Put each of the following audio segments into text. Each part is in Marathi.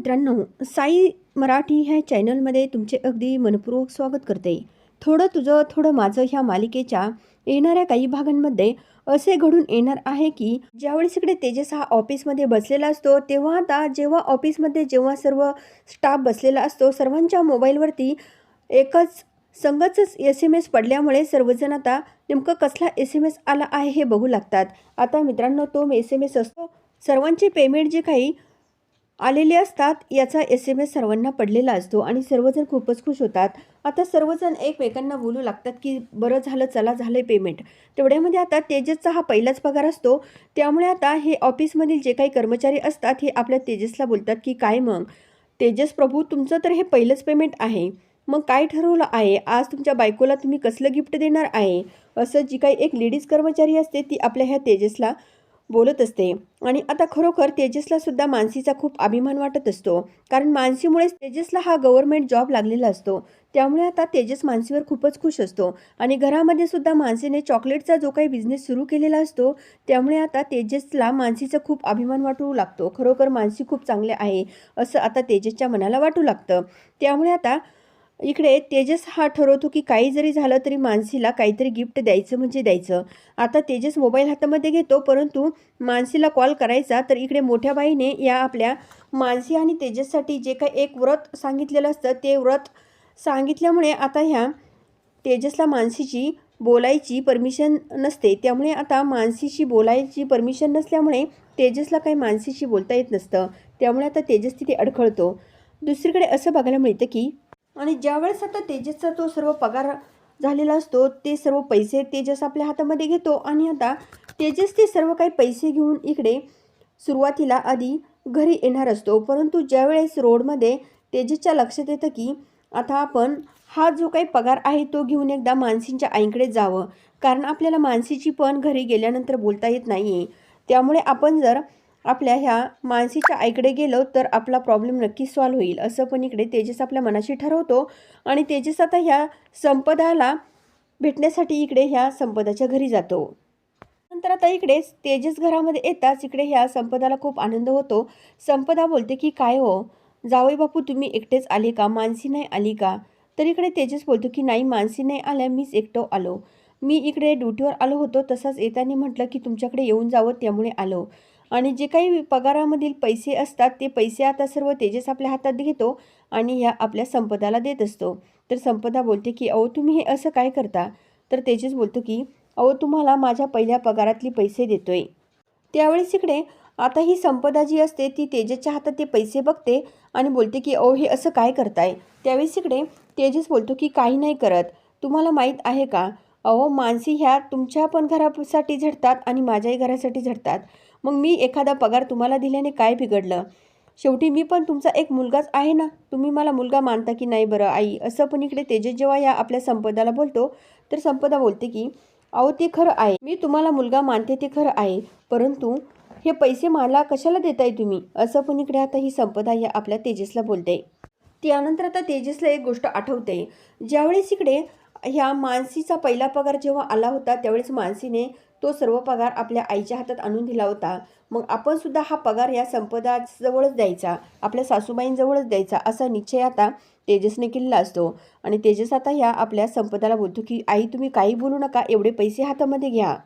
मित्रांनो साई मराठी ह्या चॅनलमध्ये तुमचे अगदी मनपूर्वक स्वागत करते. थोडं तुझं थोडं माझं ह्या मालिकेच्या येणाऱ्या काही भागांमध्ये असे घडून येणार आहे की ज्यावेळेस इकडे तेजस हा ऑफिसमध्ये बसलेला असतो तेव्हा आता जेव्हा ऑफिसमध्ये जेव्हा सर्व स्टाफ बसलेला असतो सर्वांच्या मोबाईलवरती एकच संगच एस एम एस पडल्यामुळे सर्वजण आता नेमकं कसला एस एम एस आला आहे हे बघू लागतात. आता मित्रांनो तो एस एम एस असतो. सर्वांचे पेमेंट जे काही आलेले असतात याचा एस एम एस सर्वांना पडलेला असतो आणि सर्वजण खूपच खुश होतात. आता सर्वजण एकमेकांना बोलू लागतात की बरं झालं चला झालं पेमेंट तेवढ्यामध्ये आता तेजसचा हा पहिलाच पगार असतो. त्यामुळे आता हे ऑफिसमधील जे काही कर्मचारी असतात हे आपल्या तेजसला बोलतात की काय मग? तेजस प्रभू तुमचं तर हे पहिलंच पेमेंट आहे. मग काय ठरवलं आहे? आज तुमच्या बायकोला तुम्ही कसलं गिफ्ट देणार आहे? असं जी काही एक लेडीज कर्मचारी असते ती आपल्या ह्या तेजसला बोलत असते. आणि आता खरोखर तेजसला सुद्धा मानसीचा खूप अभिमान वाटत असतो. कारण मानसीमुळेच तेजसला हा गव्हर्नमेंट जॉब लागलेला असतो. त्यामुळे आता तेजस मानसीवर खूपच खुश असतो. आणि घरामध्ये सुद्धा मानसीने चॉकलेटचा जो काही बिझनेस सुरू केलेला असतो त्यामुळे आता तेजसला मानसीचा खूप अभिमान वाटू लागतो. खरोखर मानसी खूप चांगले आहे असं आता तेजसच्या मनाला वाटू लागतं. त्यामुळे आता इकडे तेजस हा ठरवतो की काही जरी झालं तरी मानसीला काहीतरी गिफ्ट द्यायचं म्हणजे द्यायचं. आता तेजस मोबाईल हातामध्ये घेतो परंतु मानसीला कॉल करायचा तर इकडे मोठ्या बाईने या आपल्या मानसी आणि तेजससाठी जे काही एक व्रत सांगितलेलं असतं ते व्रत सांगितल्यामुळे आता ह्या तेजसला मानसीची बोलायची परमिशन नसते. त्यामुळे आता मानसीशी बोलायची परमिशन नसल्यामुळे तेजसला काही मानसीशी बोलता येत नसतं. त्यामुळे आता तेजस तिथे अडखळतो. दुसरीकडे असं बघायला मिळतं की आणि ज्यावेळेस आता तेजसचा तो सर्व पगार झालेला असतो ते सर्व पैसे तेजस आपल्या हातामध्ये घेतो आणि आता तेजस ते सर्व काही पैसे घेऊन इकडे सुरुवातीला आधी घरी येणार असतो. परंतु ज्यावेळेस रोडमध्ये तेजसच्या लक्षात येतं की आता आपण हा जो काही पगार आहे तो घेऊन एकदा मानसींच्या आईकडे जावं. कारण आपल्याला मानसीची पण घरी गेल्यानंतर बोलता येत नाही आहे त्यामुळे आपण जर आपल्या ह्या मानसीच्या आईकडे गेलो तर आपला प्रॉब्लेम नक्कीच सॉल्व्ह होईल. असं पण इकडे तेजस आपल्या मनाशी ठरवतो. आणि तेजस आता ह्या संपदाला भेटण्यासाठी इकडे ह्या संपदाच्या घरी जातो. नंतर आता इकडे तेजस घरामध्ये येताच इकडे ह्या संपदाला खूप आनंद होतो. संपदा बोलते की काय हो? जावई बापू तुम्ही एकटेच आले का? मानसी नाही आली का? तर इकडे तेजस बोलतो की नाही मानसी नाही आल्या मीच एकटो आलो. मी इकडे ड्युटीवर आलो होतो तसंच येताना म्हटलं की तुमच्याकडे येऊन जावं त्यामुळे आलो. आणि जे काही पगारामधील पैसे असतात ते पैसे आता सर्व तेजस आपल्या हातात घेतो आणि ह्या आपल्या संपदाला देत असतो. तर संपदा बोलते की अहो तुम्ही हे असं काय करता? तर तेजस बोलतो की अहो तुम्हाला माझ्या पहिल्या पगारातली पैसे देतोय. त्यावेळेस इकडे आता ही संपदा जी असते ती तेजसच्या हातात ते पैसे बघते आणि बोलते की अहो हे असं काय करताय? त्यावेळेस इकडे तेजस बोलतो की काही नाही करत. तुम्हाला माहीत आहे का? अहो मानसी ह्या तुमच्या पण घरासाठी झडतात आणि माझ्याही घरासाठी झडतात. मग मी एखादा पगार तुम्हाला दिल्याने काय बिघडलं? शेवटी मी पण तुमचा एक मुलगाच आहे ना? तुम्ही मला मुलगा मानता की नाही बरं आई? असं पण इकडे तेजस जेव्हा या आपल्या संपदाला बोलतो तर संपदा बोलते की अहो ते खरं आहे. मी तुम्हाला मुलगा मानते ते खरं आहे. परंतु हे पैसे मला कशाला देताय तुम्ही? असं पण इकडे आता ही संपदा या आपल्या तेजसला बोलते. त्यानंतर आता तेजसला एक गोष्ट आठवते. ज्यावेळेस इकडे ह्या मानसीचा पहिला पगार जेव्हा आला होता त्यावेळेस मानसीने तो सर्व पगार आपल्या आईच्या हातात आणून दिला होता. मग आपण सुद्धा हा पगार या संपदाजवळच द्यायचा आपल्या सासूबाईंजवळच द्यायचा असा निश्चय आता तेजसने केलेला असतो. आणि तेजस आता ह्या आपल्या संपदाला बोलतो की आई तुम्ही काही बोलू नका एवढे पैसे हातामध्ये घ्या.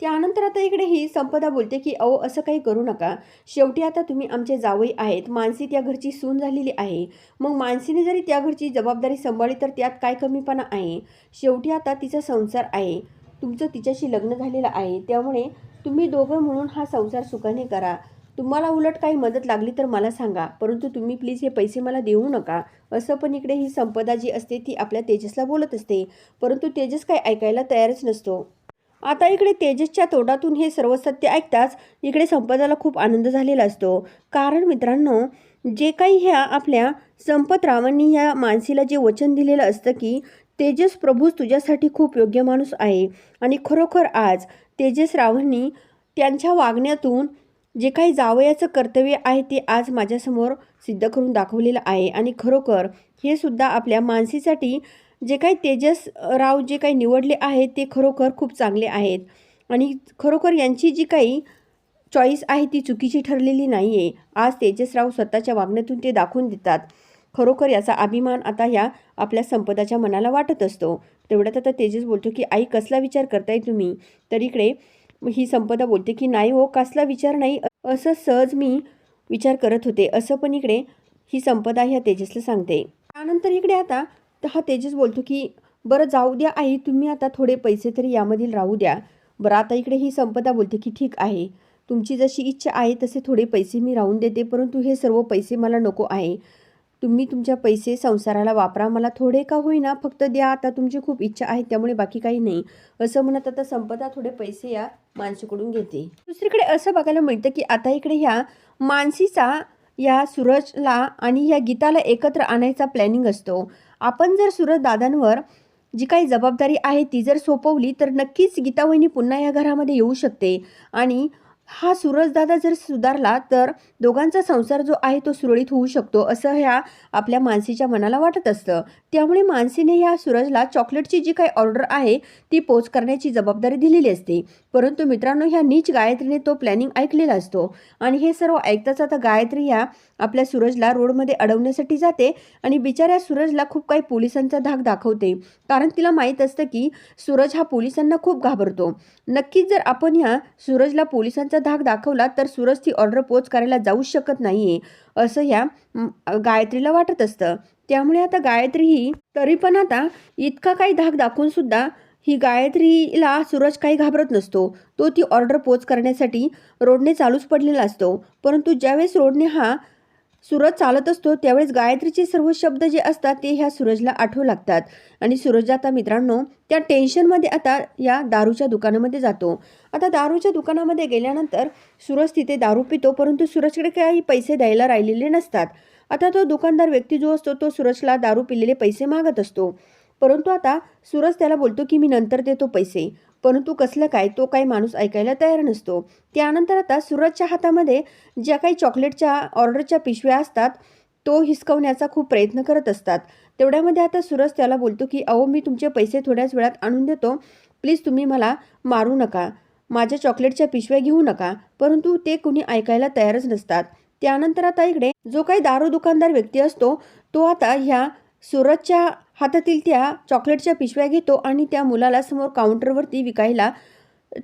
त्यानंतर आता इकडे ही संपदा बोलते की अहो असं काही करू नका. शेवटी आता तुम्ही आमचे जावई आहेत. मानसी त्या घरची सून झालेली आहे. मग मानसीने जरी त्या घरची जबाबदारी सांभाळली तर त्यात काय कमीपणा आहे? शेवटी आता तिचा संसार आहे. तुमचं तिच्याशी लग्न झालेलं आहे त्यामुळे तुम्ही दोघं म्हणून हा संसार सुखाने करा. तुम्हाला उलट काही मदत लागली तर मला सांगा परंतु तुम्ही प्लीज हे पैसे मला देऊ नका. असं पण इकडे ही संपदा जी असते ती आपल्या तेजसला बोलत असते परंतु तेजस काही ऐकायला तयारच नसतो. आता इकडे तेजसच्या तोंडातून हे सर्व सत्य ऐकताच इकडे संपदाला खूप आनंद झालेला असतो. कारण मित्रांनो जे काही ह्या आपल्या संपतरावांनी ह्या मानसीला जे वचन दिलेलं असतं की तेजस प्रभूच तुझ्यासाठी खूप योग्य माणूस आहे. आणि खरोखर आज तेजस रावांनी त्यांच्या वागण्यातून जे काही जावयाचं कर्तव्य आहे ते आज माझ्यासमोर सिद्ध करून दाखवलेलं आहे. आणि खरोखर हे सुद्धा आपल्या मानसीसाठी जे काही तेजस राव जे काही निवडले आहेत ते खरोखर खूप चांगले आहेत. आणि खरोखर यांची जी काही चॉईस आहे ती चुकीची ठरलेली नाही आहे आज तेजसराव स्वतःच्या वागण्यातून ते दाखवून देतात. खरोखर याचा अभिमान आता या आपल्या संपदाच्या मनाला वाटत असतो. तेवढ्यात आता तेजस बोलतो की आई कसला विचार करताय तुम्ही? तर इकडे ही संपदा बोलते की नाही हो कसला विचार नाही. असं सहज मी विचार करत होते. असं पण इकडे ही संपदा ह्या तेजसला सांगते. त्यानंतर इकडे आता तर हा तेजस बोलतो की बरं जाऊ द्या आई तुम्ही आता थोडे पैसे तरी यामधील राहू द्या. बरं आता इकडे ही संपदा बोलते की ठीक आहे. तुमची जशी इच्छा आहे तसे थोडे पैसे मी राहून देते परंतु हे सर्व पैसे मला नको आहे. तुम्ही तुमच्या पैसे संसाराला वापरा. मला थोडे का होईना फक्त द्या. आता तुमची खूप इच्छा आहे त्यामुळे बाकी काही नाही. असं म्हणत आता संपदा थोडे पैसे या मानसीकडून घेते. दुसरीकडे असं बघायला मिळतं की आता इकडे ह्या मानसीचा या सूरजला आणि ह्या गीताला एकत्र आणायचा प्लॅनिंग असतो. आपण जर सूरज दादांवर जी काही जबाबदारी आहे ती जर सोपवली तर नक्कीच गीता वहिनी पुन्हा या घरामध्ये येऊ शकते. आणि हा सूरजदादा जर सुधारला तर दोघांचा संसार जो आहे तो सुरळीत होऊ शकतो असं ह्या आपल्या मानसीच्या मनाला वाटत असतं. त्यामुळे मानसीने ह्या सूरजला चॉकलेटची जी काही ऑर्डर आहे ती पोच करण्याची जबाबदारी दिलेली असते. परंतु मित्रांनो ह्या नीच गायत्रीने तो प्लॅनिंग ऐकलेला असतो. आणि हे सर्व ऐकताच आता गायत्री ह्या आपल्या सूरजला रोडमध्ये अडवण्यासाठी जाते आणि बिचाऱ्या सूरजला खूप काही पोलिसांचा धाक दाखवते. कारण तिला माहीत असतं की सूरज हा पोलिसांना खूप घाबरतो. नक्कीच जर आपण ह्या सूरजला पोलिसांचा धाक दाखवला तर सूरज ती ऑर्डर पोच करायला जाऊच शकत नाहीये असं ह्या गायत्रीला वाटत असतं. त्यामुळे आता गायत्री ही तरी पण आता इतका काही धाक दाखवून सुद्धा ही गायत्रीला सूरज काही घाबरत नसतो. तो ती ऑर्डर पोच करण्यासाठी रोडने चालूच पडलेला असतो. परंतु ज्यावेळेस रोडने हा सूरज चालत असतो त्यावेळेस गायत्रीचे सर्व शब्द जे असतात ते ह्या सूरजला आठवू लागतात. आणि सूरज आता मित्रांनो त्या टेन्शनमध्ये आता या दारूच्या दुकानामध्ये जातो. आता दारूच्या दुकानामध्ये गेल्यानंतर सूरज तिथे दारू पितो परंतु सूरजकडे काही पैसे द्यायला राहिलेले नसतात. आता तो दुकानदार व्यक्ती जो असतो तो सूरजला दारू पिलेले पैसे मागत असतो. परंतु आता सूरज त्याला बोलतो की मी नंतर देतो पैसे. परंतु कसलं काय तो काही माणूस ऐकायला तयार नसतो. त्यानंतर आता सूरजच्या हातामध्ये ज्या काही चॉकलेटच्या ऑर्डरच्या पिशव्या असतात तो हिसकवण्याचा खूप प्रयत्न करत असतात. तेवढ्यामध्ये आता सूरज त्याला बोलतो की अहो मी तुमचे पैसे थोड्याच वेळात आणून देतो. प्लीज तुम्ही मला मारू नका. माझ्या चॉकलेटच्या पिशव्या घेऊ नका. परंतु ते कुणी ऐकायला तयारच नसतात. त्यानंतर आता इकडे जो काही दारू दुकानदार व्यक्ती असतो तो आता ह्या सूरजच्या हातातील त्या चॉकलेटच्या पिशव्या घेतो आणि त्या मुलाला समोर काउंटरवरती विकायला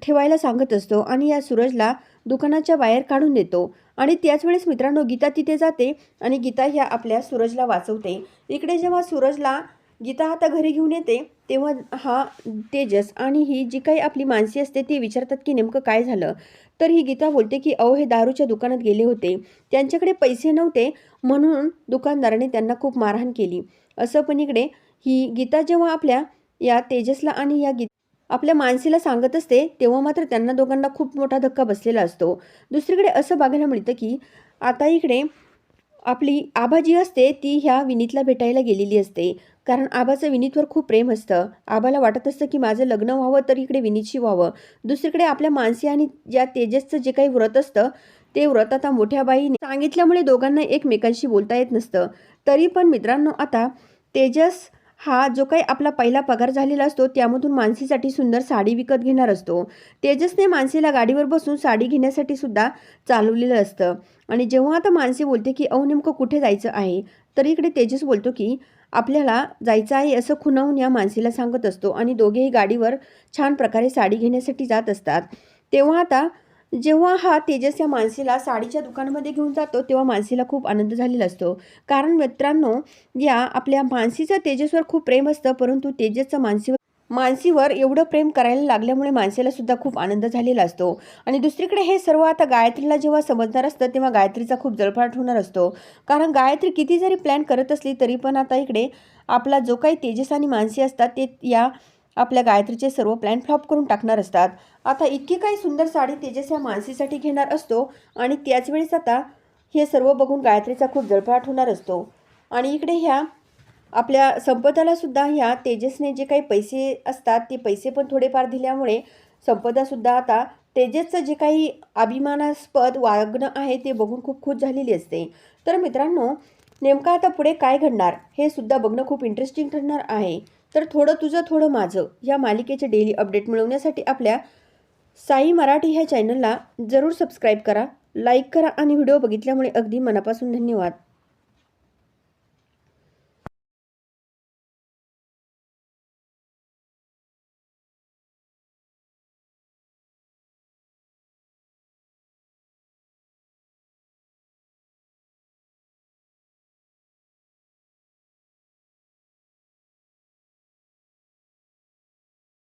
ठेवायला सांगत असतो आणि या सूरजला दुकानाच्या बाहेर काढून देतो. आणि त्याच वेळेस मित्रांनो गीता तिथे जाते आणि गीता ह्या आपल्या सूरजला वाचवते. इकडे जेव्हा सूरजला गीता आता घरी घेऊन येते तेव्हा हा तेजस आणि ही जी काही आपली माणसी असते ती विचारतात की नेमकं काय झालं? तर ही गीता बोलते की अहो हे दारूच्या दुकानात गेले होते. त्यांच्याकडे पैसे नव्हते म्हणून दुकानदाराने त्यांना खूप मारहाण केली. असं पण इकडे ही गीता जेव्हा आपल्या या तेजसला आणि या गीत आपल्या मानसीला सांगत असते तेव्हा मात्र त्यांना दोघांना खूप मोठा धक्का बसलेला असतो. दुसरीकडे असं बघायला मिळतं की आता इकडे आपली आभा जी असते ती ह्या विनीतला भेटायला गेलेली असते. कारण आबाचं विनीतवर खूप प्रेम असतं. आबाला वाटत असतं की माझं लग्न व्हावं तर इकडे विनीतशी व्हावं. दुसरीकडे आपल्या मानसी आणि ज्या तेजसचं जे काही व्रत असतं ते व्रत आता मोठ्या बाईने सांगितल्यामुळे दोघांना एकमेकांशी बोलता येत नसतं. तरी पण मित्रांनो आता तेजस हा जो काही आपला पहिला पगार झालेला असतो त्यामधून मानसीसाठी सुंदर साडी विकत घेणार असतो. तेजसने मानसीला गाडीवर बसून साडी घेण्यासाठी सुद्धा चालवलेलं असतं. आणि जेव्हा आता मानसी बोलते की अहो नेमकं कुठे जायचं आहे? तर इकडे तेजस बोलतो की आपल्याला जायचं आहे असं खुणावून या मानसीला सांगत असतो आणि दोघेही गाडीवर छान प्रकारे साडी घेण्यासाठी जात असतात. तेव्हा आता जेव्हा हा तेजस या मानसीला साडीच्या दुकानामध्ये घेऊन जातो तेव्हा मानसीला खूप आनंद झालेला असतो. कारण मित्रांनो या आपल्या मानसीचं तेजसवर खूप प्रेम असतं परंतु तेजसचं मानसीवर मानसीवर एवढं प्रेम करायला लागल्यामुळे मानसीला सुद्धा खूप आनंद झालेला असतो. आणि दुसरीकडे हे सर्व आता गायत्रीला जेव्हा समजणार असतं तेव्हा गायत्रीचा खूप जळफाट होणार असतो. कारण गायत्री किती जरी प्लॅन करत असली तरी पण आता इकडे आपला जो काही तेजस आणि मानसी असतात ते या आपल्या गायत्रीचे सर्व प्लॅन फ्लॉप करून टाकणार असतात. आता इतकी काही सुंदर साडी तेजस या मानसीसाठी घेणार असतो आणि त्याच वेळेस आता हे सर्व बघून गायत्रीचा खूप जळफाट होणार असतो. आणि इकडे ह्या आपल्या संपदालासुद्धा ह्या तेजसने जे काही पैसे असतात ते पैसे पण थोडेफार दिल्यामुळे संपदासुद्धा आता तेजसचं जे काही अभिमानास्पद वागणं आहे ते बघून खूप खुश झालेली असते. तर मित्रांनो नेमकं आता पुढे काय घडणार हे सुद्धा बघणं खूप इंटरेस्टिंग ठरणार आहे. तर थोडं तुझं थोडं माझं या मालिकेचे डेली अपडेट मिळवण्यासाठी आपल्या साई मराठी ह्या चॅनलला जरूर सबस्क्राईब करा लाईक करा आणि व्हिडिओ बघितल्यामुळे अगदी मनापासून धन्यवाद.